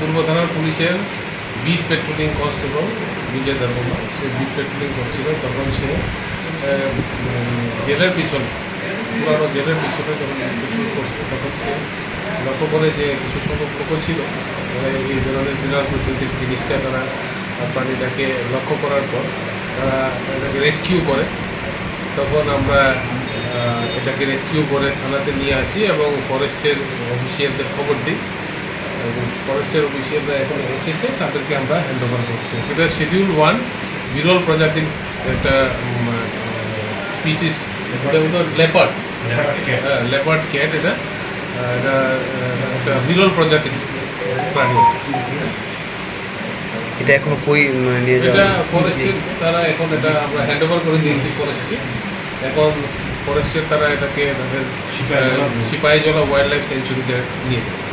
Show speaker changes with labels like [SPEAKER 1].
[SPEAKER 1] পূর্ব থানার পুলিশের beat patrolling constable Bijoy Debbarma সে beat patrolling করছিল তখন সে জেলের পিছনে, পুরানো জেলের পিছনে যখন পেট্রোল করছে তখন সে লক্ষ্য করে যে কিছু সংখ্যক লোক ছিল এই ধরনের বিরাট প্রকৃতিক জিনিসটা তারা প্রাণীটাকে লক্ষ্য করার পর তারা এটাকে রেস্কিউ করে। তখন আমরা এটাকে রেস্কিউ করে থানাতে নিয়ে আসি এবং ফরেস্টের অফিসিয়ালদের খবর দিই। ফরেস্টের অফিসিয়ালরা এখন এসেছে তাদেরকে আমরা হ্যান্ড ওভার করছি। এটা শিডিউল ওয়ান বিরল প্রজাতির একটা স্পিসিস এটা হলো লেপার্ড হ্যাঁ লেপার্ড ক্যাট এটা। এটা একটা বিরল প্রজাতির প্রাণী।
[SPEAKER 2] এটা এখনও কই নিয়ে
[SPEAKER 1] এটা ফরেস্টের তারা এখন এটা আমরা হ্যান্ড ওভার করে দিয়েছি ফরেস্টকে এখন ফরেস্টের তারা এটাকে তাদের সিপাহীজলা ওয়াইল্ড লাইফ সেঞ্চুরিতে নিয়ে যাবে।